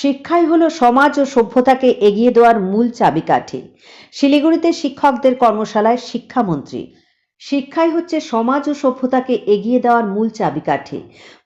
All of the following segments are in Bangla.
শিক্ষাই হলো সমাজ ও সভ্যতাকে এগিয়ে দেওয়ার মূল চাবিকাঠি। শিলিগুড়িতে শিক্ষকদের কর্মশালায় শিক্ষামন্ত্রী। শিক্ষাই হচ্ছে সমাজ ও সভ্যতাকে এগিয়ে দেওয়ার মূল চাবিকাঠি।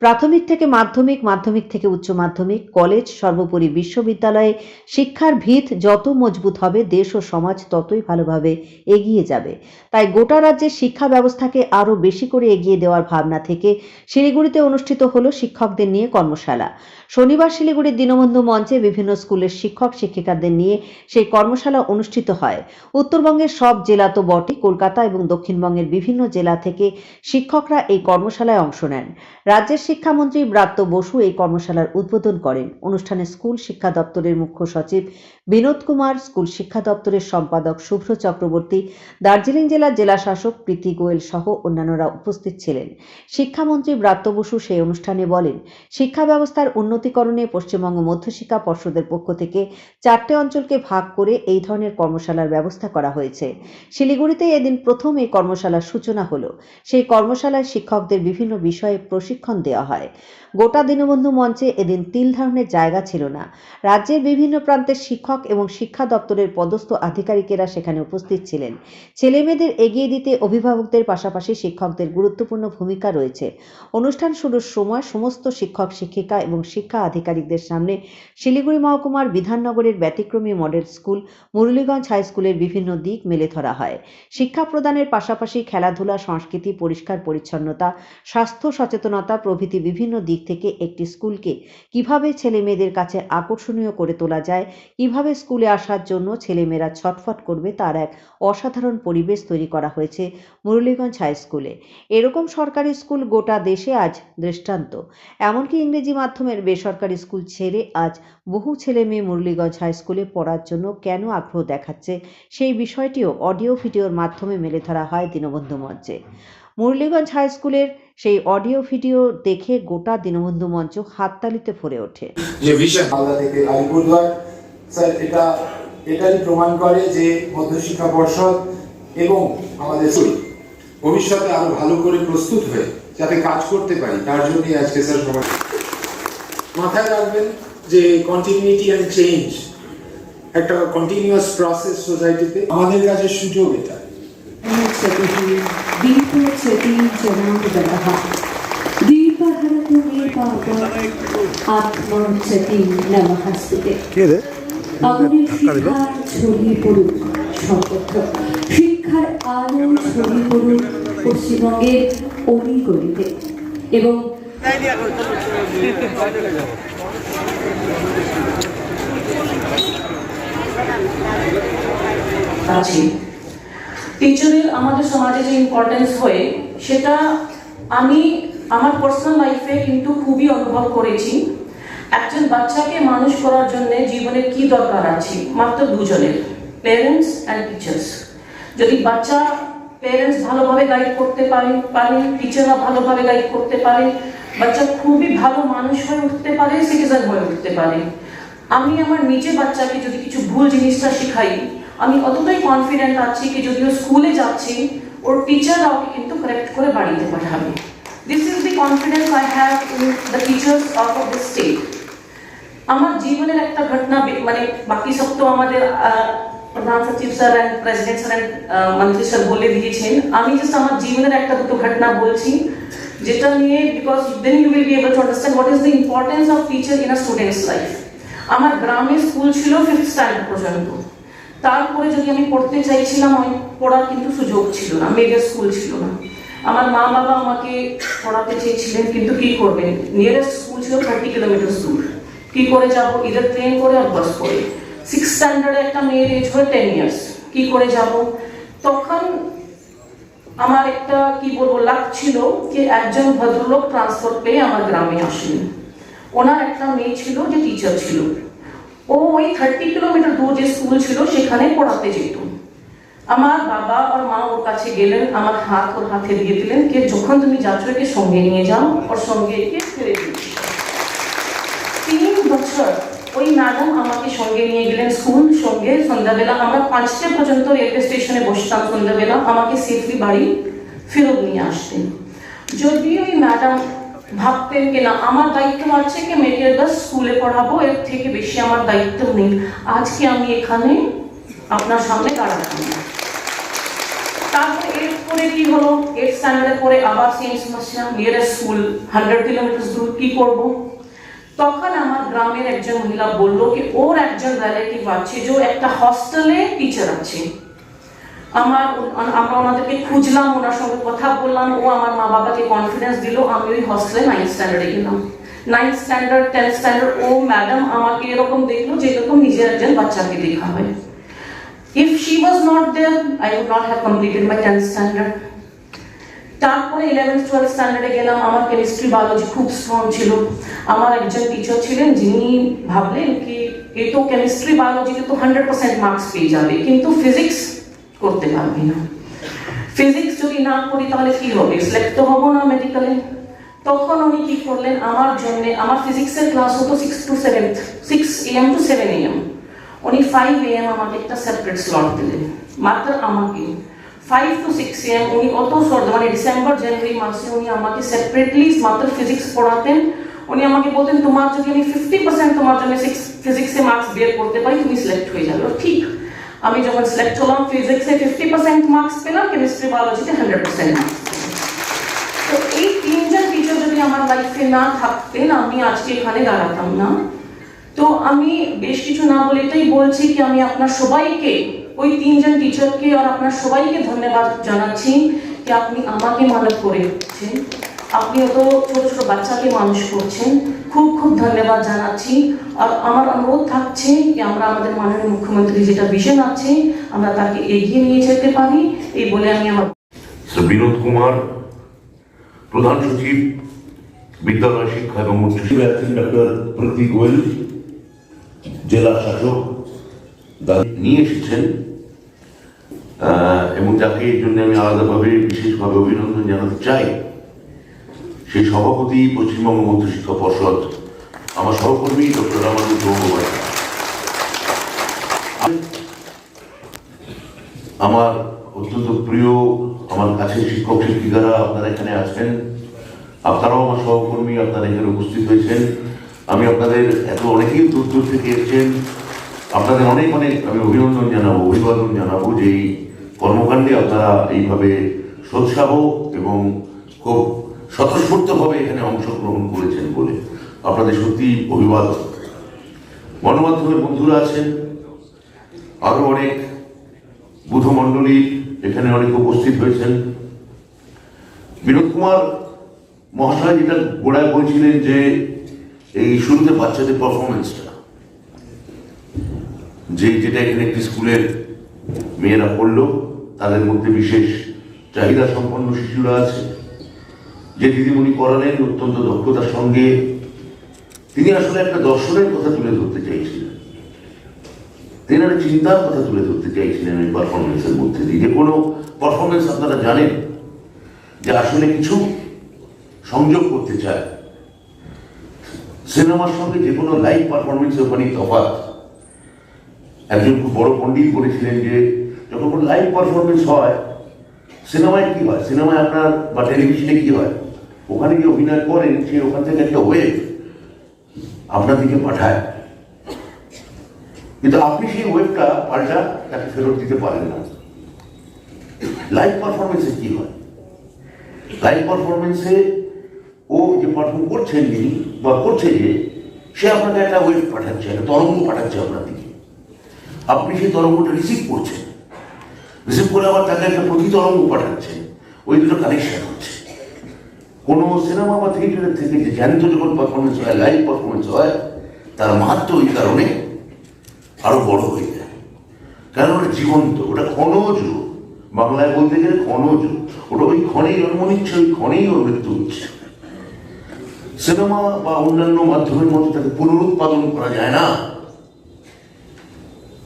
প্রাথমিক থেকে মাধ্যমিক মাধ্যমিক থেকে উচ্চ মাধ্যমিক, কলেজ, সর্বোপরি বিশ্ববিদ্যালয়ে শিক্ষার ভিত যত মজবুত হবে, দেশ ও সমাজ ততই ভালোভাবে এগিয়ে যাবে। তাই গোটা রাজ্যের শিক্ষা ব্যবস্থাকে আরও বেশি করে এগিয়ে দেওয়ার ভাবনা থেকে শিলিগুড়িতে অনুষ্ঠিত হলো শিক্ষকদের নিয়ে কর্মশালা। শনিবার শিলিগুড়ির দীনবন্ধু মঞ্চে বিভিন্ন স্কুলের শিক্ষক শিক্ষিকাদের নিয়ে সেই কর্মশালা অনুষ্ঠিত হয়। উত্তরবঙ্গের সব জেলা তো বটে কলকাতা এবং দক্ষিণবঙ্গের বিভিন্ন জেলা থেকে শিক্ষকরা এই কর্মশালায় অংশ নেন। রাজ্যের শিক্ষামন্ত্রী ব্রাত্য বসু এই কর্মশালার উদ্বোধন করেন। অনুষ্ঠানে স্কুল শিক্ষা দপ্তরের মুখ্য সচিব বিনোদ কুমার, স্কুল শিক্ষা দপ্তরের সম্পাদক শুভ্র চক্রবর্তী, দার্জিলিং জেলার জেলা শাসক প্রীতি গোয়েল সহ অন্যান্যরা উপস্থিত ছিলেন। শিক্ষামন্ত্রী ব্রাত্য বসু সেই অনুষ্ঠানে বলেন, শিক্ষা ব্যবস্থার উন্নতিকরণে পশ্চিমবঙ্গ মধ্যশিক্ষা পর্ষদের পক্ষ থেকে চারটে অঞ্চলকে ভাগ করে এই ধরনের কর্মশালার ব্যবস্থা করা হয়েছে। শিলিগুড়িতে এদিন প্রথম এই কর্মশালার সূচনা হলো। সেই কর্মশালায় শিক্ষকদের বিভিন্ন বিষয়ে প্রশিক্ষণ দেওয়া হয়। গোটা দীনবন্ধু মঞ্চে এদিন তিল ধারণের জায়গা ছিল না। রাজ্যের বিভিন্ন প্রান্তের শিক্ষক এবং শিক্ষা দপ্তরের পদস্থ আধিকারিকেরা সেখানে উপস্থিত ছিলেন। ছেলেমেয়েদের এগিয়ে দিতে অভিভাবকদের পাশাপাশি শিক্ষকদের গুরুত্বপূর্ণ ভূমিকা রয়েছে। অনুষ্ঠান শুরুর সময় সমস্ত শিক্ষক, শিক্ষিকা এবং শিক্ষা আধিকারিকদের সামনে শিলিগুড়ি মহকুমার বিধাননগরের ব্যতিক্রমী মডেল স্কুল, মুরলীগঞ্জ হাই স্কুলের বিভিন্ন দিক মেলে ধরা হয়। শিক্ষা প্রদানের পাশাপাশি খেলাধুলা, সংস্কৃতি, পরিষ্কার পরিচ্ছন্নতা, স্বাস্থ্য সচেতনতা প্রভৃতি বিভিন্ন দিক থেকে একটি স্কুলকে কীভাবে ছেলে মেয়েদের কাছে আকর্ষণীয় করে তোলা যায়, কীভাবে স্কুলে আসার জন্য ছেলেমেয়েরা ছটফট করবে তার এক অসাধারণ পরিবেশ তৈরি করা হয়েছে মুরলীগঞ্জ হাই স্কুলে। এরকম সরকারি স্কুল গোটা দেশে আজ দৃষ্টান্ত। এমনকি ইংরেজি মাধ্যমের বেসরকারি স্কুল ছেড়ে আজ বহু ছেলে মেয়ে মুরলীগঞ্জ হাই স্কুলে পড়ার জন্য কেন আগ্রহ দেখাচ্ছে সেই বিষয়টিও অডিও ভিডিওর মাধ্যমে মেলে ধরা হয় দীনবন্ধু মঞ্চে। মুরলীগঞ্জ হাই স্কুলের সেই অডিও ভিডিও দেখে গোটা দীনবন্ধু মঞ্চ হাততালিতে ভরে ওঠে। স্যার, এটা, এটাই প্রমাণ করে যে মধ্যশিক্ষা পর্ষদ এবং আমাদের ভবিষ্যতে আরও ভালো করে প্রস্তুত হয়ে যাতে কাজ করতে পারি, তার জন্যই আজকে স্যার সবাই মাথায় রাখবেন যে কন্টিনিউটি অ্যান্ড চেঞ্জ একটা কন্টিনিউয়াস প্রসেস সোসাইটিতে আমাদের কাছে সুযোগ এটা। শিক্ষার আলো ছবি পড়ুন পশ্চিমবঙ্গের অলিগলিতে এবং টিচারের আমাদের সমাজে যে ইম্পর্টেন্স হয়, সেটা আমি আমার পার্সোনাল লাইফে কিন্তু খুবই অনুভব করেছি। একজন বাচ্চাকে মানুষ করার জন্য জীবনে কি দরকার আছে? মাত্র দুজনের প্যারেন্টস অ্যান্ড টিচার্স যদি বাচ্চা প্যারেন্টস ভালোভাবে গাইড করতে পারে পারে টিচাররা ভালোভাবে গাইড করতে পারে বাচ্চা খুবই ভালো মানুষ হয়ে উঠতে পারে সিটিজেন হয়ে উঠতে পারে। আমি আমার নিজে বাচ্চাকে যদি কিছু ভুল জিনিসটা শেখাই, আমি অতটাই কনফিডেন্ট আছি কি যদিও স্কুলে যাচ্ছি, ওর টিচাররা ওকে কিন্তু কারেক্ট করে বাড়িতে পাঠাবে। This is the confidence I have in the teachers of the state আমার জীবনের একটা ঘটনা মানে বাকি সব তো আমাদের প্রধান সচিব স্যার প্রেসিডেন্ট স্যার মন্ত্রী স্যার বলে দিয়েছেন। আমি জাস্ট আমার জীবনের একটা দুটো ঘটনা বলছি। যেটা নিয়ে because then you will be able to understand what is the importance of teacher in a students life আমার গ্রামে স্কুল ছিল ফিফথ স্ট্যান্ডার্ড পর্যন্ত। তারপরে যদি আমি পড়তে চাইছিলাম, আমি পড়ার কিন্তু সুযোগ ছিল না মেয়েদের স্কুল ছিল না। আমার মা বাবা আমাকে পড়াতে চেয়েছিলেন, কিন্তু কি করবেন? নিয়ারেস্ট স্কুল ছিল থার্টি কিলোমিটার দূর। কি করে যাব? ইদার ট্রেন করে আর বাস করে। সিক্স স্ট্যান্ডার্ডে একটা মেয়ের এজ হয় টেন ইয়ার্স কি করে যাব? তখন আমার একটা, কি বলব, লাভ ছিল যে একজন ভদ্রলোক ট্রান্সফার পেয়ে আমার গ্রামে আসেন। ওনার একটা মেয়ে ছিল যে টিচার ছিল। ও ওই থার্টি কিলোমিটার দূর যে স্কুল ছিল সেখানে পড়াতে যেত। আমার বাবা আর মা ওর কাছে গেলেন, আমার হাত ওর হাতে দিয়ে দিলেন, যে যখন তুমি যাচ্ছ একে সঙ্গে নিয়ে যাও, ওর সঙ্গে একে ফেলে দিও তিন বছর ওই ম্যাডাম আমাকে সঙ্গে নিয়ে গেলেন স্কুল সঙ্গে। সন্ধ্যাবেলা আমরা পাঁচটা পর্যন্ত রেলওয়ে স্টেশনে বসতাম সন্ধ্যাবেলা। আমাকে সেফলি বাড়ি ফেরত নিয়ে আসতেন। যদি ওই ম্যাডাম ভাবতেন কি না, আমার দায়িত্ব আছে কি মেয়েকে বাস স্কুলে পড়াবো? এর থেকে বেশি আমার দায়িত্ব নেই। আজকে আমি এখানে আপনার সামনে দাঁড়াচ্ছি তারপরে এরপরে কি হলো? এইট পরে আবার সেম সমস্যা নিয়ারেস্ট স্কুল হান্ড্রেড কিলোমিটার দূর কি করব? তখন আমার গ্রামের একজন মহিলা বলল কি ওর একজন রিলেটিভ আছে যে একটা হস্টেলে টিচার আছে। আমার আমরা ওনাদেরকে খুঁজলাম ওনার সঙ্গে কথা বললাম ও আমার মা বাবাকে কনফিডেন্স দিল আমি ওই হস্টেলে নাইন্থ স্ট্যান্ডার্ডে গেলাম। নাইন্থ স্ট্যান্ডার্ড টেন্থ স্ট্যান্ডার্ড ও ম্যাডাম আমাকে এরকম দেখল যেরকম নিজের একজন বাচ্চাকে দেখা হয় If she was not there, I would not have completed my 10th standard. তারপরে ইলেভেন্থ টুয়েলভ স্ট্যান্ডার্ডে গেলাম। আমার কেমিস্ট্রি বায়োলজি খুব স্ট্রং ছিল। আমার একজন টিচার ছিলেন যিনি ভাবলেন কি, এ তো কেমিস্ট্রি বায়োলজিতে তো হান্ড্রেড পার্সেন্ট মার্কস পেয়ে যাবে, কিন্তু ফিজিক্স করতে পারবে না। ফিজিক্স যদি না করি তাহলে কি হবে? সিলেক্ট তো হব না মেডিকেলে তখন উনি কি করলেন? আমার জন্য, আমার ফিজিক্সের ক্লাস হতো six to seven six M to seven M উনি ফাইভ এম আমাকে একটা সেপারেট স্লট দিলেন। মাত্র আমাকে ফাইভ টু সিক্স এম উনি অত শর্ট মানে ডিসেম্বর জানুয়ারি মাসে উনি আমাকে সেপারেটলি মাত্র ফিজিক্স পড়াতেন। উনি আমাকে বলতেন, তোমার যদি আমি ফিফটি পার্সেন্ট তোমার জন্য ফিজিক্সে মার্কস বের করতে পারি, তুমি সিলেক্ট হয়ে যাবে। ঠিক। আমি যখন সিলেক্ট হলাম ফিজিক্সে ফিফটি পার্সেন্ট মার্কস পেলাম কেমিস্ট্রি বায়োলজিতে হান্ড্রেড পার্সেন্ট মার্কস তো এই তিনজন টিচার যদি আমার লাইফে না থাকতেন, আমি আজকে এখানে দাঁড়াতাম না। তো আমি বেশ কিছু না বলে এটাই বলছি কি, আমি আপনার সবাইকে ওই তিনজন টিচারকে আর আপনার সবাইকে ধন্যবাদ জানাচ্ছি যে আপনি আমাকে মানব করেছেন। আপনি অত ছোট ছোট বাচ্চাকে মানুষ করছেন। খুব খুব ধন্যবাদ জানাচ্ছি। আর আমার অনুরোধ থাকছে যে আমরা আমাদের মাননীয় মুখ্যমন্ত্রী যেটা ভিশন আছে আমরা তাকে এগিয়ে নিয়ে যেতে পারি। এই বলে আমি আমার বিনোদ কুমার প্রধান সচিব বিদ্যালয় শিক্ষা এবং উচ্চ ডক্টর প্রতীক গোয়েল জেলা শাসক নিয়ে এসেছেন। এবং যাকে এই জন্য আমি আলাদাভাবে বিশেষভাবে অভিনন্দন জানাতে চাই। সেই সভাপতি, পশ্চিমবঙ্গ মধ্যশিক্ষা পর্ষদ, আমার সহকর্মী ডক্টর রামানুজ গঙ্গোপাধ্যায়। আমার অত্যন্ত প্রিয়, আমার কাছে শিক্ষক শিক্ষিকারা আপনারা এখানে আছেন। আপনারাও আমার সহকর্মী, আপনারা এখানে উপস্থিত হয়েছেন। আমি আপনাদের এত অনেকেই দূর দূর থেকে এসেছেন। আপনাদের অনেক অনেক আমি অভিনন্দন জানাব, অভিবাদন জানাব যে এই কর্মকাণ্ডে আপনারা এইভাবে সোৎসাহ এবং খুব স্বতঃস্ফূর্তভাবে এখানে অংশগ্রহণ করেছেন বলে আপনাদের সত্যি অভিবাদন। গণমাধ্যমের বন্ধুরা আছেন আরও অনেক বুধমণ্ডলী এখানে অনেক উপস্থিত হয়েছেন। বিনোদ কুমার মহাশয় যেটা গোড়ায় বলছিলেন যে এই শুরুতে বাচ্চাদের পারফরমেন্সটা যে যেটা এখানে একটি স্কুলের মেয়েরা পড়ল, তাদের মধ্যে বিশেষ চাহিদা সম্পন্ন শিশুরা আছে। যে দিদিমণি করালেন, অত্যন্ত দক্ষতার সঙ্গে তিনি আসলে একটা দর্শনের কথা তুলে ধরতে চাইছিলেন। তেনারা চিন্তার কথা তুলে ধরতে চাইছিলেন ওই পারফরমেন্সের মধ্যে দিয়ে। যে কোনো পারফরমেন্স আপনারা জানেন যে আসলে কিছু সংযোগ করতে চায়। সিনেমার সঙ্গে যে কোনো লাইভ পারফরমেন্স ওখানেই তফাৎ। একজন খুব বড় পণ্ডিত বলেছিলেন যে, যখন কোনো লাইভ পারফরমেন্স হয়, সিনেমায় কি হয়? সিনেমায় আপনার বা টেলিভিশনে কি হয়? ওখানে গিয়ে অভিনয় করেন, সে ওখান থেকে একটা ওয়েভ আপনার দিকে পাঠায়। কিন্তু আপনি সেই ওয়েবটা পাল্টা তাকে ফেরত দিতে পারেন না। লাইভ পারফরমেন্সে কি হয়? লাইভ পারফরমেন্সে ও যে পারফর্ম করছেন যিনি বা করছে যে, সে আপনাকে একটা ওয়েভ পাঠাচ্ছে, একটা তরঙ্গ পাঠাচ্ছে আপনার দিকে। আপনি সেই তরঙ্গটা রিসিভ করছেন। রিসিভ করে আবার তাকে একটা প্রতিতরঙ্গ পাঠাচ্ছেন। ওই দুটো কানেকশন হচ্ছে। কোনো সিনেমা বা থিয়েটারের থেকে যে জ্যান্ত যখন পারফরমেন্স হয় লাইভ পারফরমেন্স হয়, তার মাহাত্ম ওই কারণে আরও বড় হয়ে যায়। কারণ ওটা জীবন্ত, ওটা ক্ষণজ বাংলায় বলতে গেলে ক্ষণজ ওটা ওই ক্ষণেই জন্ম নিচ্ছে, ওই ক্ষণেই ওর মৃত্যু হচ্ছে। সিনেমা বা অন্যান্য মাধ্যমের মধ্যে তাকে পুনরুৎপাদন করা যায় না।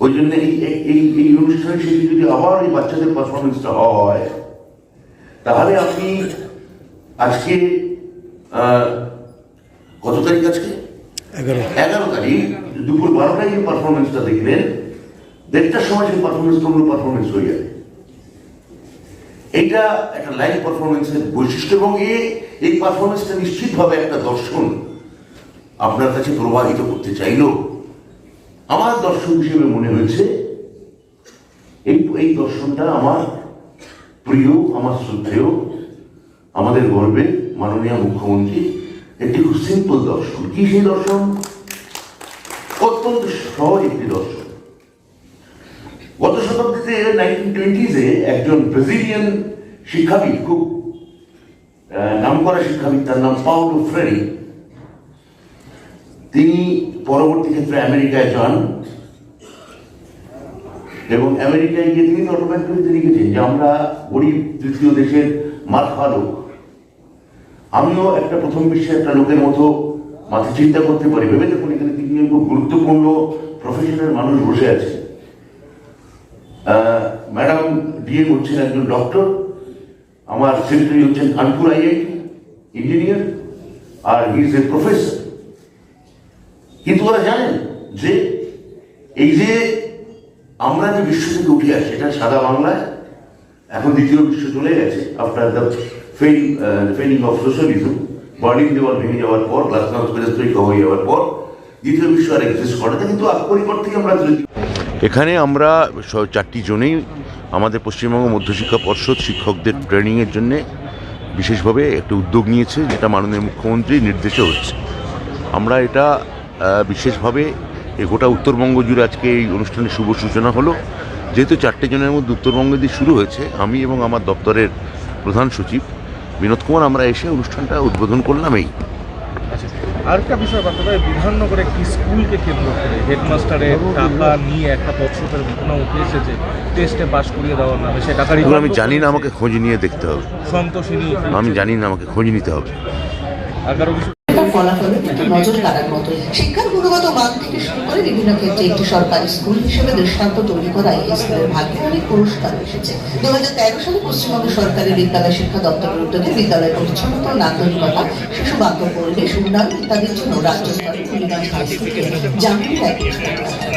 ওই জন্য এই এই- এই এই অনুষ্ঠানে সেটি যদি আবার এই বাচ্চাদের পারফরমেন্সটা হয় তাহলে আপনি আজকে কত তারিখ আজকে? এগারো। তারিখ দুপুর বারোটায় যে পারফরমেন্সটা দেখবেন দেড়টার সময় সেই পারফরমেন্সটা অন্য পারফরমেন্স হয়ে যাবে। এটা একটা লাইভ পারফরমেন্সের বৈশিষ্ট্য এবং এ এই পারফরমেন্সটা নিশ্চিতভাবে একটা দর্শন আপনার কাছে প্রবাহিত করতে চাইল। আমার দর্শন হিসেবে মনে হয়েছে এই এই দর্শনটা আমার প্রিয় আমার শ্রদ্ধেয় আমাদের গর্বে মাননীয় মুখ্যমন্ত্রী একটি খুব সিম্পল দর্শন। কি সেই দর্শন? অত্যন্ত সহজ একটি দর্শন। গত শতাব্দীতে নাইনটিন টোয়েন্টিজে একজন ব্রাজিলিয়ান শিক্ষাবিদ খুব আহ, নামকরা শিক্ষাবিদ তার নাম পাউলো ফ্রেরি তিনি পরবর্তী ক্ষেত্রে আমেরিকায় যান এবং আমেরিকায় গিয়ে তিনি অটোমেটিকলি লিখেছেন যে আমরা গরিব তৃতীয় দেশের খাওয়া লোক আমিও একটা প্রথম বিশ্বের একটা লোকের মতো মাথা চিন্তা করতে পারি। ভেবে দেখুন, এখানে তিনজন খুব গুরুত্বপূর্ণ প্রফেশনাল মানুষ বসে আছে। ম্যাডাম ডিএম হচ্ছেন একজন ডক্টর আমার সেক্রেটারি হচ্ছেন কানপুর আইআইটি ইঞ্জিনিয়ার আর হি ইজ এ প্রফেসর কিন্তু ওরা জানেন যে এই যে আমরা যে বিশ্ব থেকে উঠে আসি, এটা সাদা বাংলায় এখন দ্বিতীয় বিশ্ব চলে গেছে after the fell falling of socialism Berlin দেওয়াল ভেঙে যাওয়ার পর গ্লাসনাথ হয়ে যাওয়ার পর, দ্বিতীয় বিশ্ব আর এক্সিস্ট করে না। কিন্তু পরিবার থেকে আমরা এখানে আমরা চারটি জনেই আমাদের পশ্চিমবঙ্গ মধ্যশিক্ষা পর্ষদ শিক্ষকদের ট্রেনিংয়ের জন্য বিশেষভাবে একটা উদ্যোগ নিয়েছে, যেটা মাননীয় মুখ্যমন্ত্রীর নির্দেশে হচ্ছে। আমরা এটা বিশেষভাবে গোটা উত্তরবঙ্গ জুড়ে আজকে এই অনুষ্ঠানের শুভ সূচনা হলো। যেহেতু চারটে জনের মধ্যে উত্তরবঙ্গ দিয়ে শুরু হয়েছে আমি এবং আমার দপ্তরের প্রধান সচিব বিনোদ কুমার আমরা এসে অনুষ্ঠানটা উদ্বোধন করলাম এই। আরেকটা বিষয় বাস্তবে বিধাননগরে একটি স্কুলকে কেন্দ্র করে হেডমাস্টারের টাকা নিয়ে একটা ঘটনা উঠে এসেছে টেস্টে পাশ করিয়ে দেওয়ার নামে সে টাকা আমি জানি না আমাকে খোঁজ নিয়ে দেখতে হবে। সন্তোষিনী আমি জানি না আমাকে খোঁজ নিতে হবে। ফলাফলে নজর কাড়ার মতো শিক্ষার গুণগত মান থেকে শুরু করে বিভিন্ন ক্ষেত্রে একটি সরকারি স্কুল হিসেবে দৃষ্টান্ত তৈরি করায় এই স্কুলের ভাগ্যে অনেক পুরস্কার এসেছে। দু হাজার তেরো সালে পশ্চিমবঙ্গ সরকারি বিদ্যালয় শিক্ষা দপ্তরের উদ্যোগে বিদ্যালয় পরিচ্ছন্নতা নাগরিকতা শিশু বান্ধব পরিবেশ উন্নয়ন ইত্যাদির জন্য রাজ্য স্তরে জাতীয়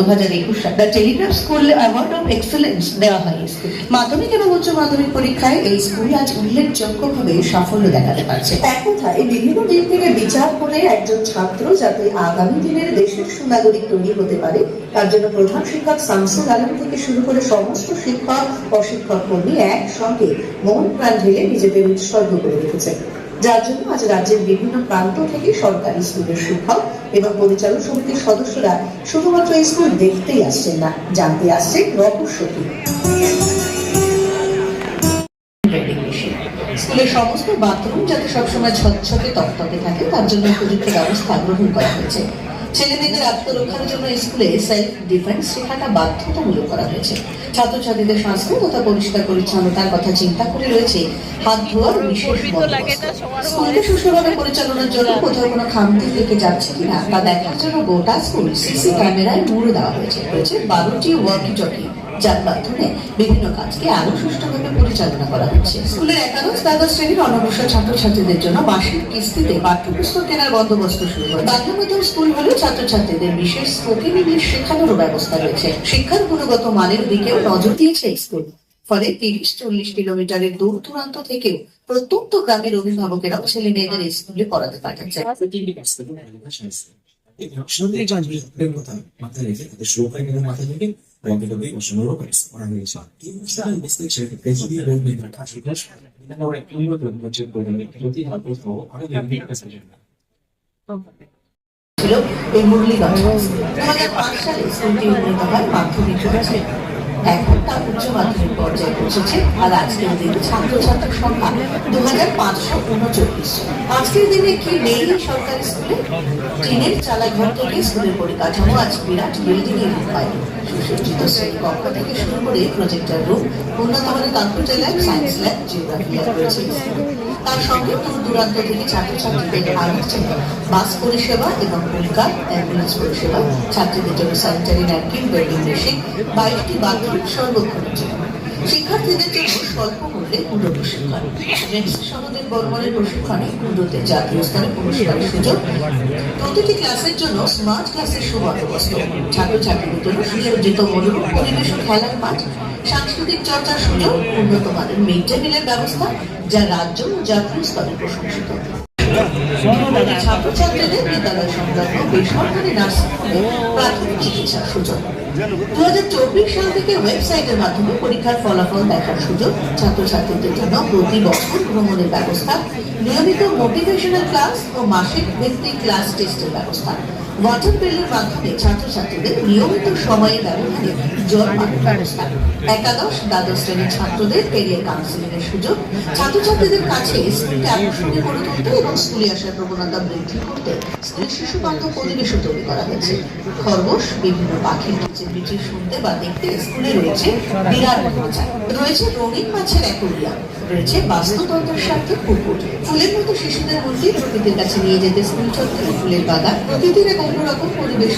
দু হাজার একুশ সালে। The Telegraph school award of excellence দেওয়া হয় মাধ্যমিক এবং উচ্চ মাধ্যমিক পরীক্ষায় এই স্কুল আজ উল্লেখযোগ্যভাবে সাফল্য দেখাতে পারছে। এক কথায়, বিভিন্ন দিক থেকে বিচার করে একজন ছাত্র যাতে আগামী দিনের দেশের সুনাগরিক তৈরি হতে পারে, তার জন্য প্রধান শিক্ষক আলম থেকে শুরু করে সমস্ত শিক্ষক অশিক্ষক কর্মী একসঙ্গে মন প্রাণ ঢেলে নিজেদের উৎসর্গ করে রেখেছে যার জন্য আজ রাজ্যের বিভিন্ন প্রান্ত থেকে সরকারি স্কুলের শিক্ষক এবং পরিচালক সমিতির সদস্যরা শুধুমাত্র এই স্কুল দেখতেই আসছেন না, জানতে আসছে রহস্যটি। স্কুলের সমস্ত বাথরুম যাতে সবসময় ছকে তকতকে থাকে, তার জন্য উপযুক্ত ব্যবস্থা গ্রহণ করা হয়েছে। ছেলে মেয়েদের আত্মরক্ষার জন্য স্কুলে সেলফ ডিফেন্স শেখাটা বাধ্যতামূলক করা হয়েছে। ছাত্রছাত্রীদের স্বাস্থ্য তথা পরিষ্কার পরিচ্ছন্নতার কথা চিন্তা করে রয়েছে। হাত ধোয়ার বিশেষ স্কুলকে সুষ্ঠুভাবে পরিচালনার জন্য কোথাও কোনো খামতি থেকে যাচ্ছে কিনা তা দেখার জন্য গোটা স্কুল সিসি ক্যামেরায় মুড়ে দেওয়া হয়েছে। রয়েছে বারোটি ওয়াকি টকি যার মাধ্যমে বিভিন্ন কাজকে আরও সুষ্ঠুভাবে পরিচালনা করা হচ্ছে। স্কুলের একাদশ, দ্বাদশ শ্রেণির অনবসর ছাত্রছাত্রীদের জন্য মাসিক কিস্তিতে পাঠ্যপুস্তক কেনার বন্দোবস্ত শুরু হয় বাংলা স্কুল হলেও ছাত্রছাত্রীদের বিশেষ ইংলিশ শেখানোরও ব্যবস্থা রয়েছে। শিক্ষার গুণগত মানের দিকেও নজর দিয়েছে স্কুল। ফলে তিরিশ, চল্লিশ কিলোমিটারের দূর দূরান্ত থেকেও প্রত্যন্ত গ্রামের অভিভাবকেরাও ছেলে মেয়েদের স্কুলে পড়াতে পাঠাচ্ছে সন্ধ্যে গাছগুলোর কথা মাথায় রেখে তাদের সৌভাগ্যের মাথায় রেখে রঙেরভাবে অনুরোধ করা হয়েছে এই অনুষ্ঠানের বিশ্লেষণ প্রেসিডি এবং বিভিন্ন কাশিদাস বিধাননগর একটি উন্নত নির্বাচন প্রতি হাত অনেক বিভিন্ন ছিল এই মুরলীগঞ্জ দু হাজার পাঁচ সালে স্কুলটি উন্নীত হয় মাধ্যমিক এখন তা উচ্চ মাধ্যমিক পর্যায়ে পৌঁছেছে আর আজকের দিনে ছাত্রছাত্রীর সংখ্যা দু হাজার পাঁচশো উনচল্লিশ। আজকের দিনে কি নেই সরকারি স্কুলে? টিনের চালাঘর থেকে স্কুলের পরিকাঠামো আজ বিরাট বিল্ডিং এর রূপ সুসজ্জিত শ্রেণি কক্ষ থেকে শুরু করে প্রজেক্টর রুম উন্নত মানের computer lab, science lab, geography lab রয়েছে তার সঙ্গে দূর দূরান্ত থেকে ছাত্রছাত্রীদের আনার জন্য বাস পরিষেবা এবং পরিকার অ্যাম্বুলেন্স পরিষেবা, ছাত্রীদের জন্য স্যানিটারি ন্যাপকিন বেডিং মেশিন, বাইশটি বাথরুম শিক্ষার্থীদের জন্য স্বল্প মূল্যে প্রশিক্ষণ। বর্মনের প্রশিক্ষণে জাতীয় স্তরে সুযোগ। প্রতিটি ক্লাসের জন্য স্মার্ট ক্লাসের সুবন্দোবস্ত ছাত্রছাত্রীদের জন্য সুসজ্জিত পরিবেশ ও খেলার মাঠ। সাংস্কৃতিক চর্চার সুযোগ, উন্নত মানের মিড ডে মিলের ব্যবস্থা, যা রাজ্য ও জাতীয় স্তরে প্রশংসিত। ছাত্রছাত্রীদের বিদ্যালয় বেসরকারি প্রাথমিক চিকিৎসার সুযোগ দু হাজার চব্বিশ সাল থেকে ওয়েবসাইটের মাধ্যমে পরীক্ষার ফলাফল দেখার সুযোগ ছাত্রছাত্রীদের জন্য প্রতি বছর ভ্রমণের ব্যবস্থা নিয়মিত মোটিভেশনাল ক্লাস ও মাসিক ভিত্তিক ক্লাস টেস্টের ব্যবস্থা ওয়াটার বিলের মাধ্যমে ছাত্রছাত্রীদের নিয়মিত সময়ে ব্যবহারে ব্যবস্থা। একাদশ, দ্বাদশ শ্রেণির ছাত্রদের ক্যারিয়ার কাউন্সিলিং এর সুযোগ। ছাত্রছাত্রীদের কাছে স্কুলকে আকর্ষণীয় করে তুলতে এবং স্কুলে আসার প্রবণতা বৃদ্ধি করতে স্কুল শিশু বান্ধব পরিবেশও তৈরি করা হয়েছে। খরগোশ, বিভিন্ন পাখির কিচিরমিচির শুনতে বা দেখতে স্কুলে রয়েছে বিরাট মজা। রয়েছে রঙিন মাছের অ্যাকোরিয়াম। রয়েছে বাস্তুতন্ত্রের সাথে পুকুর। ফুলের মতো শিশুদের মধ্যে প্রকৃতির কাছে নিয়ে যেতে স্কুল চত্বরে ফুলের বাগান। প্রকৃতির এক অন্যরকম পরিবেশ।